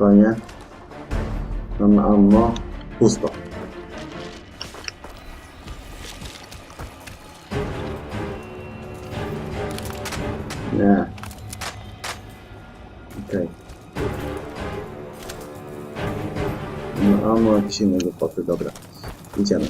fajnie. Mamy ammo. Pusto. Nie. Okej. No ammo, jakieś inne głupoty, dobra. Idziemy.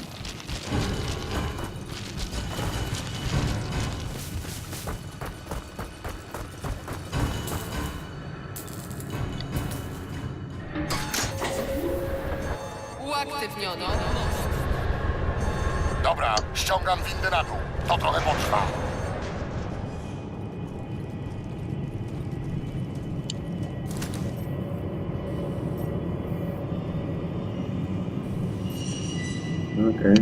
Uaktywniono. Dobra, ściągam windę na dół. To trochę potrwa. Okej.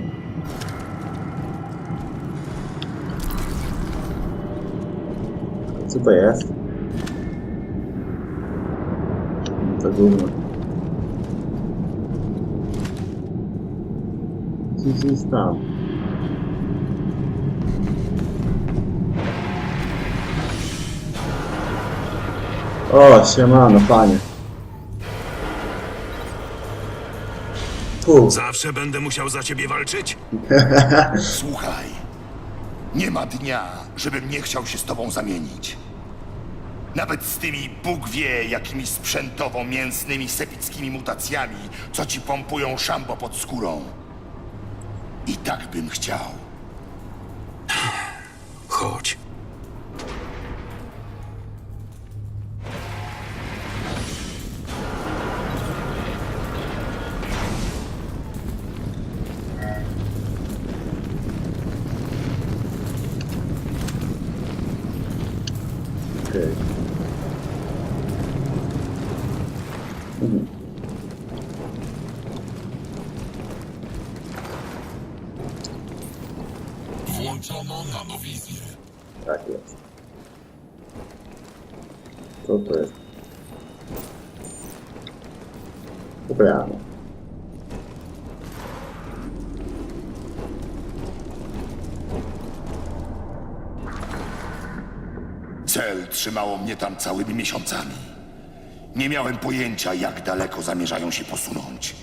Co to jest? To gówno. Co się stało? O, siemano, panie. Zawsze będę musiał za ciebie walczyć? Słuchaj. Nie ma dnia, żebym nie chciał się z tobą zamienić. Nawet z tymi Bóg wie jakimi sprzętowo-mięsnymi sepickimi mutacjami, co ci pompują szambo pod skórą. Tak bym chciał. Chodź. Jest. Co to jest? Ubrano. Cel trzymało mnie tam całymi miesiącami. Nie miałem pojęcia, jak daleko zamierzają się posunąć.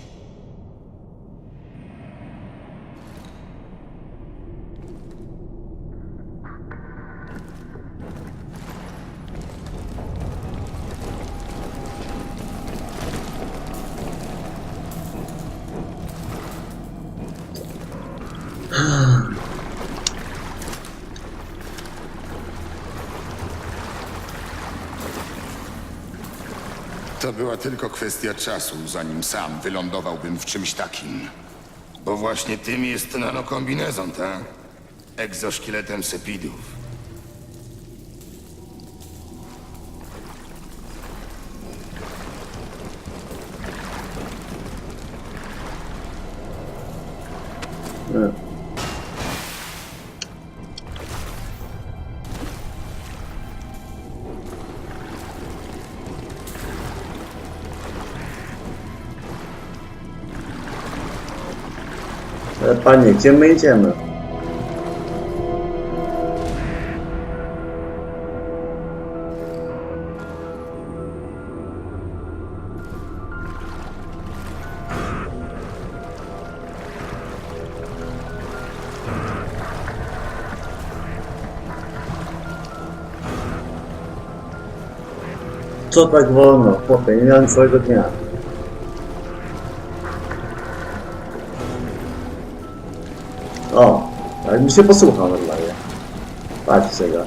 To była tylko kwestia czasu, zanim sam wylądowałbym w czymś takim. Bo właśnie tym jest nanokombinezon, tak? Egzoszkieletem sepidów. E. panie, gdzie my idziemy? Co tak wolno, chłopie, nie miałem całego dnia. يعني مش impossible counter lah ya. Five Sega.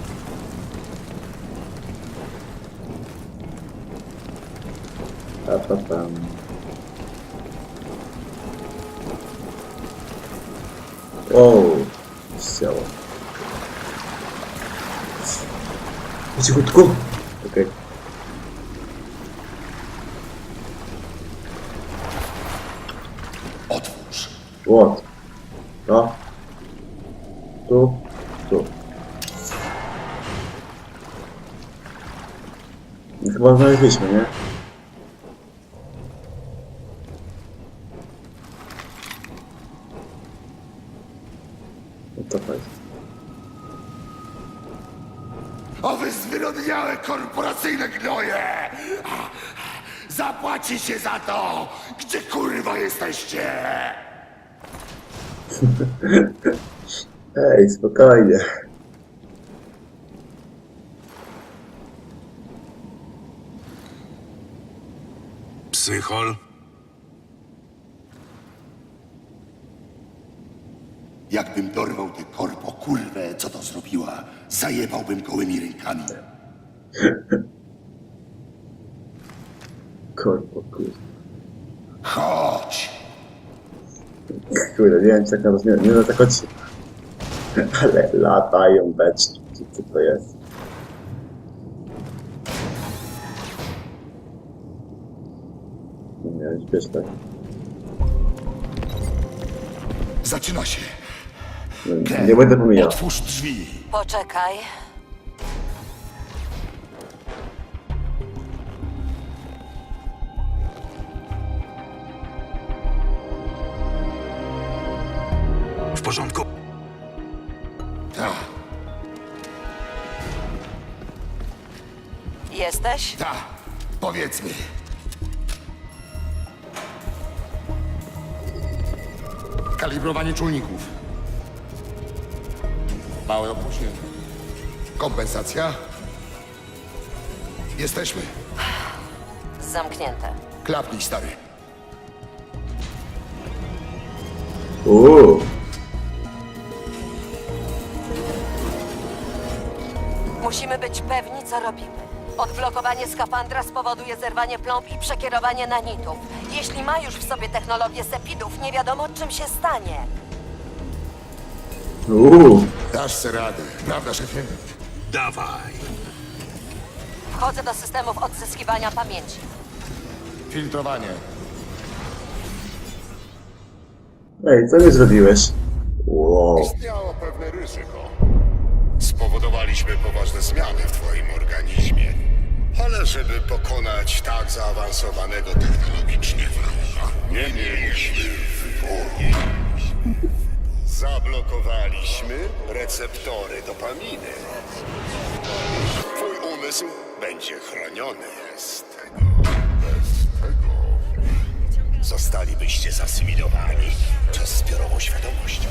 Tapapam. Wow, céu. Consigo te como? Ok. Ótimos. Ótimo. Ó. Tu. Tu. I Chyba znaleźliśmy, nie? No to fajnie. O wy zwyrodniałe korporacyjne gnoje! Zapłacicie za to! Gdzie kurwa jesteście? Ej, spokojnie. Psychol? Jakbym dorwał tę korpo kurwę, co to zrobiła, zajebałbym gołymi rękami. Korpo, kurde. Chodź! Kurde, nie wiem, czy tak na rozmiar, nie no tak chodź. Ale latają beczki, co to jest? Nie miałeś wiesz tak. Zaczyna się. No, Nie będę pomijał. Otwórz drzwi. Poczekaj. Jesteś? ta, powiedzmy. Kalibrowanie czujników. Małe opóźnienie. Kompensacja? Jesteśmy. Zamknięte. Klapnij, stary. Uuu, Musimy być pewni, co robimy. Odblokowanie skafandra spowoduje zerwanie plomb i przekierowanie nanitów. Jeśli ma już w sobie technologię sepidów, nie wiadomo, czym się stanie. uuu. Dasz se radę, prawda, szefie? Dawaj. Wchodzę do systemów odzyskiwania pamięci. Filtrowanie. Ej, co mi zrobiłeś? Wow. Istniało pewne ryzyko. Spowodowaliśmy poważne zmiany w twoim organizmie. Ale żeby pokonać tak zaawansowanego technologicznie wroga, nie mieliśmy wyboru. Zablokowaliśmy receptory dopaminy. Twój umysł będzie chroniony z tego. Bez tego. Zostalibyście zasymilowani przez zbiorową świadomość.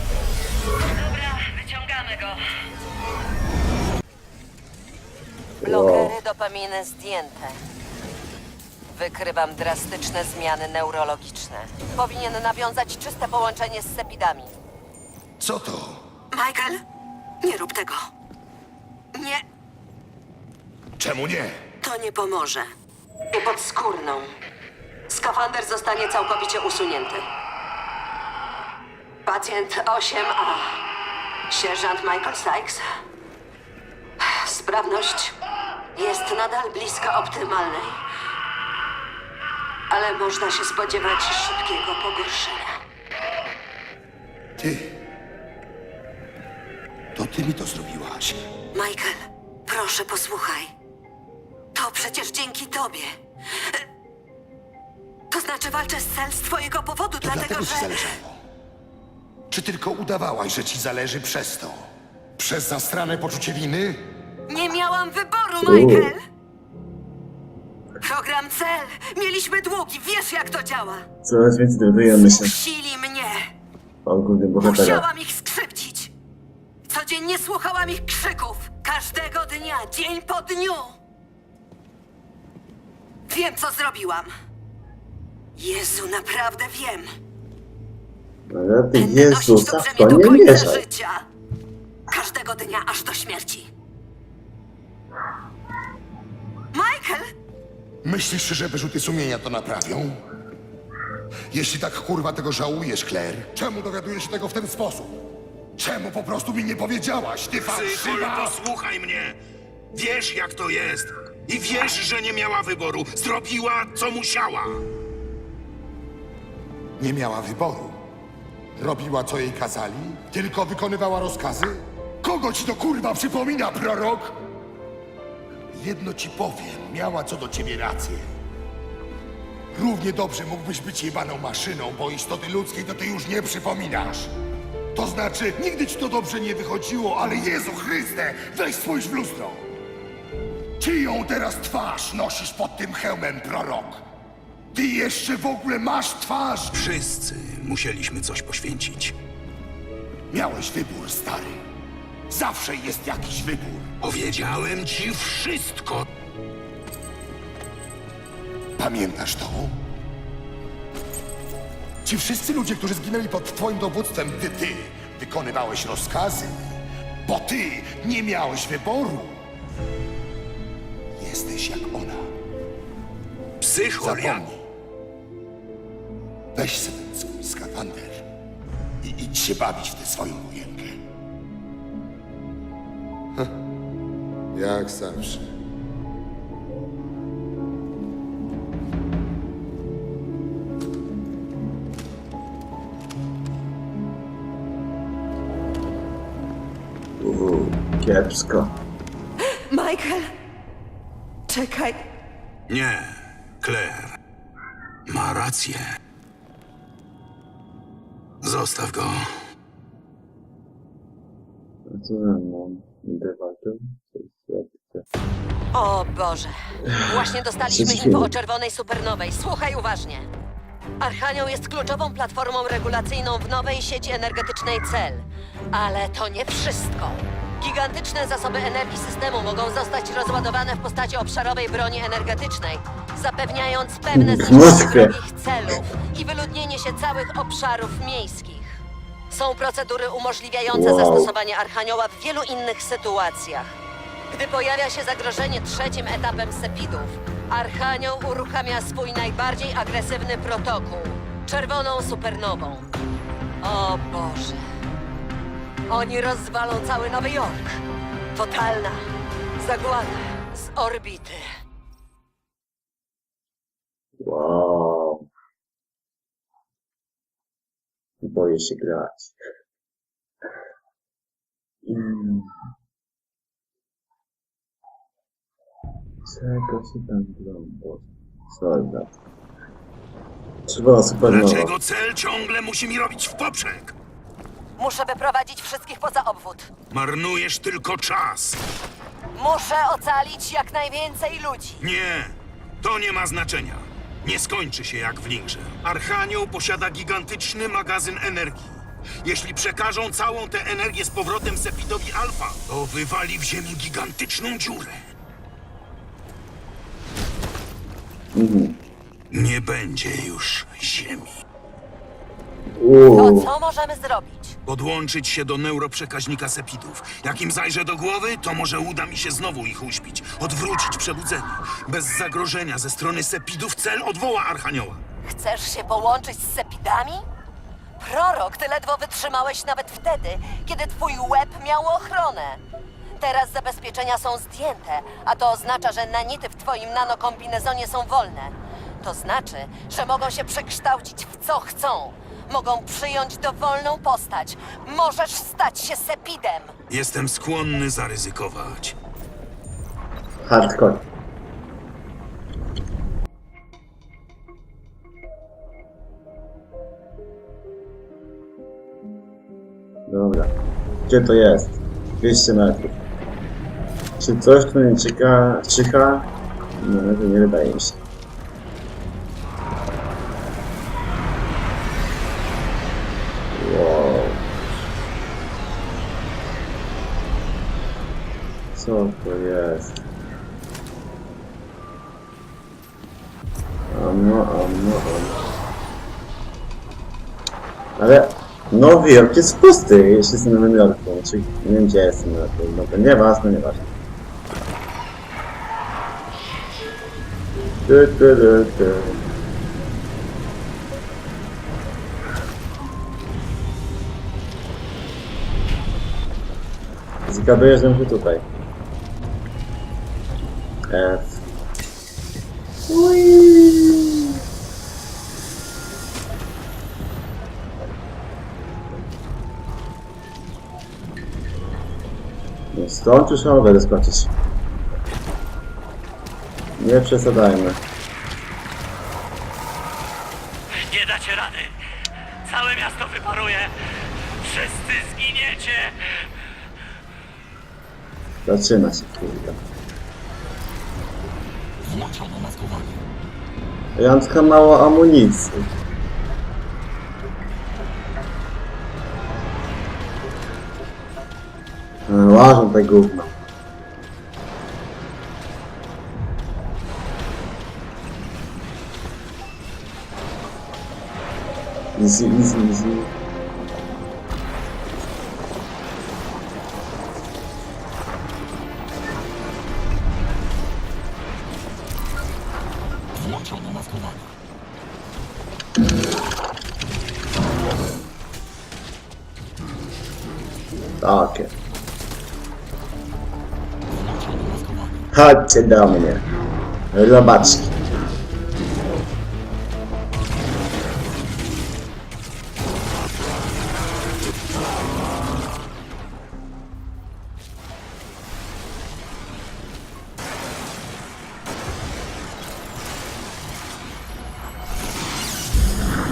Dobra, wyciągamy go. Blokery dopaminy zdjęte. Wykrywam drastyczne zmiany neurologiczne. Powinien nawiązać czyste połączenie z sepidami. Co to? Michael, nie rób tego. Nie, Czemu nie? to nie pomoże. I podskórną. Skafander zostanie całkowicie usunięty. Pacjent 8A. Sierżant Michael Sykes. Sprawność jest nadal blisko optymalnej. Ale można się spodziewać szybkiego pogorszenia. Ty. To ty mi to zrobiłaś. Michael, proszę posłuchaj. To przecież dzięki tobie. To znaczy walczę z cel z twojego powodu, To dlatego dlatego ci że... zależało. Czy tylko udawałaś, że ci zależy przez to? Przez zastrane poczucie winy? Nie miałam wyboru. Michael! Program cel! Mieliśmy długi, wiesz jak to działa! Coraz więcej dowiadujemy się Zmusili mnie! o głównym bohatera. Musiałam ich skrzywdzić! Codziennie słuchałam ich krzyków! Każdego dnia, dzień po dniu! Wiem, co zrobiłam! Jezu, naprawdę wiem! Ale ty Będę nosić Jezusa to w brzemię to do nie końca mieszaj. życia! Każdego dnia, aż do śmierci! Michael! Myślisz, że wyrzuty sumienia to naprawią? Jeśli tak kurwa tego żałujesz, Claire, czemu dowiadujesz się tego w ten sposób? Czemu po prostu mi nie powiedziałaś, ty fałszywa? posłuchaj mnie. Wiesz, jak to jest. I wiesz, że nie miała wyboru. Zrobiła, co musiała. Nie miała wyboru. Robiła, co jej kazali? Tylko wykonywała rozkazy? Kogo ci to kurwa przypomina, prorok? Jedno ci powiem, miała co do ciebie rację. Równie dobrze mógłbyś być jebaną maszyną, bo istoty ludzkiej to ty już nie przypominasz. To znaczy, nigdy ci to dobrze nie wychodziło, ale Jezu Chryste, weź spójrz w lustro. Czyją teraz twarz nosisz pod tym hełmem, prorok? Ty jeszcze w ogóle masz twarz? Wszyscy musieliśmy coś poświęcić. Miałeś wybór, stary. Zawsze jest jakiś wybór. Powiedziałem ci wszystko. Pamiętasz to? Ci wszyscy ludzie, którzy zginęli pod twoim dowództwem, gdy ty wykonywałeś rozkazy, bo ty nie miałeś wyboru. Jesteś jak ona. Psychol. Zapomnij. Weź sobie swój skafander i idź się bawić w tę swoją wojenkę. Jak zawsze. Uuu, kiepsko. Michael! Czekaj. Nie, Claire. Ma rację. Zostaw go. Co ja mam? Idę. O Boże. Właśnie dostaliśmy info o czerwonej supernowej. Słuchaj uważnie. Archanioł jest kluczową platformą regulacyjną w nowej sieci energetycznej CEL. Ale to nie wszystko. Gigantyczne zasoby energii systemu mogą zostać rozładowane w postaci obszarowej broni energetycznej, zapewniając pewne zniszczenie Moskwie. wrogich celów i wyludnienie się całych obszarów miejskich. Są procedury umożliwiające Wow. zastosowanie Archanioła w wielu innych sytuacjach. Gdy pojawia się zagrożenie trzecim etapem Sepidów, Archanioł uruchamia swój najbardziej agresywny protokół czerwoną supernową. O Boże. Oni rozwalą cały Nowy Jork. Totalna zagłada z orbity. Wow. Boję się grać. Mm. Czego się tam gląbo? Soldat. Trzeba supernowa. Dlaczego cel ciągle musi mi robić w poprzek? Muszę wyprowadzić wszystkich poza obwód. Marnujesz tylko czas. Muszę ocalić jak najwięcej ludzi. Nie, to nie ma znaczenia. Nie skończy się jak w Lingrze. Archanioł posiada gigantyczny magazyn energii. Jeśli przekażą całą tę energię z powrotem Sepidowi Alfa, to wywali w ziemi gigantyczną dziurę. Nie będzie już ziemi. To Uuu. co możemy zrobić? Podłączyć się do neuroprzekaźnika Sepidów. Jak im zajrzę do głowy, to może uda mi się znowu ich uśpić. Odwrócić przebudzenie. Bez zagrożenia ze strony Sepidów cel odwoła Archanioła. Chcesz się połączyć z Sepidami? Prorok, ty ledwo wytrzymałeś nawet wtedy, kiedy twój łeb miał ochronę. Teraz zabezpieczenia są zdjęte, a to oznacza, że nanity w twoim nanokombinezonie są wolne. To znaczy, że mogą się przekształcić w co chcą. Mogą przyjąć dowolną postać. Możesz stać się Sepidem. Jestem skłonny zaryzykować. Hardcore. Dobra. Gdzie to jest? 200 metrów. Czy coś tu nie czyha? czyha? No, to nie wydaje mi się. Wow. Co to jest? Ano, ano, ano. Ale Nowy Jork jest pusty, jeśli jestem w Nowym Jorku. Czy nie wiem gdzie jestem na tym. No to nieważne, nieważne. Du, du, du, du. Zgaduję, że tutaj. F. Ui. No stąd już mogę doskoczyć. Nie przesadzajmy. Nie dacie rady. Całe miasto wyparuje. Wszyscy zginiecie. Zaczyna się, kurde. Włączono maskowanie. Trochę mało amunicji. E, Łażą te gówno. Easy, easy, easy. Takie. Chodźcie do mnie. Robaczki.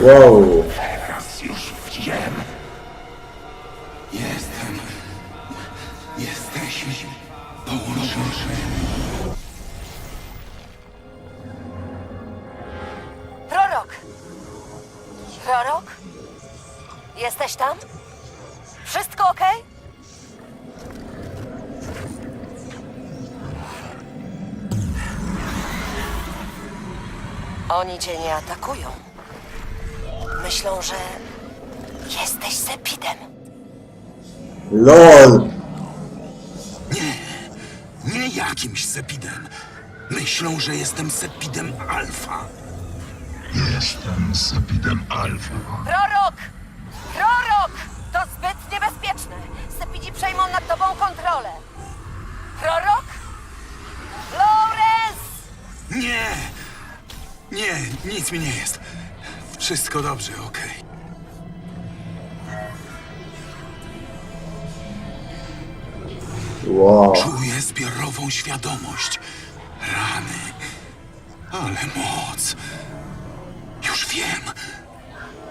Wow. Teraz już wiem. Jestem. Jesteśmy połączeni. Prorok! Prorok? Jesteś tam? Wszystko ok? Oni cię nie atakują. Myślą, że jesteś Sepidem. LOL. Nie jakimś Sepidem. Myślą, że jestem Sepidem Alfa. Jestem Sepidem Alfa. Prorok! Prorok! To zbyt niebezpieczne. Sepidzi przejmą nad tobą kontrolę. Prorok? Lawrence! Nie! Nie, nic mi nie jest. Wszystko dobrze, okej. Wow. Czuję zbiorową świadomość. Rany. Ale moc. Już wiem.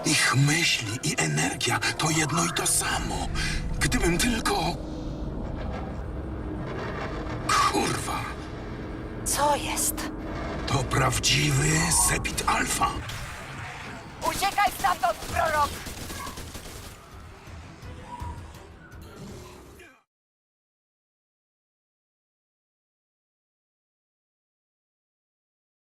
Ich myśli i energia to jedno i to samo. Gdybym tylko. Kurwa. Co jest? To prawdziwy Sepit Alfa. Uciekaj stamtąd, prorok!